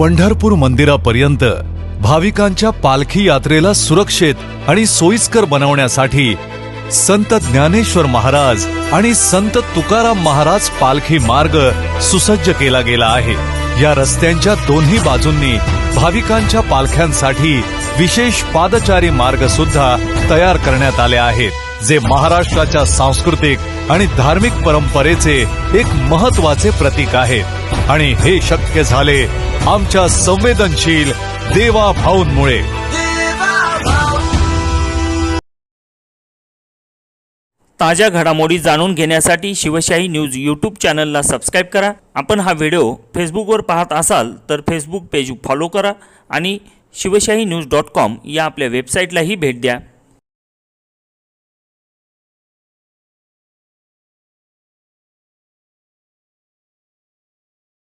पंढरपूर मंदिरापर्यंत भाविकांच्या पालखी यात्रेला सुरक्षित आणि सोयीस्कर बनवण्यासाठी संत ज्ञानेश्वर महाराज आणि संत तुकाराम महाराज पालखी मार्ग सुसज्ज केला गेला आहे. या रस्त्यांच्या दोन्ही बाजूंनी भाविकांच्या पालख्यांसाठी विशेष पादचारी मार्ग सुद्धा तयार करण्यात आले आहेत. जे महाराष्ट्राच्या सांस्कृतिक आणि धार्मिक परंपरेचे एक महत्त्वाचे प्रतीक आहे आणि हे शक्य झाले आमच्या संवेदनशील देवा भाऊंमुळे ताज्या घडामोडी जाणून घेण्यासाठी शिवशाही न्यूज यूट्यूब चॅनलला सबस्क्राईब करा. आपण हा व्हिडिओ फेसबुकवर पाहत असाल तर फेसबुक पेज फॉलो करा आणि शिवशाही न्यूज डॉट कॉम या आपल्या वेबसाईटलाही भेट द्या.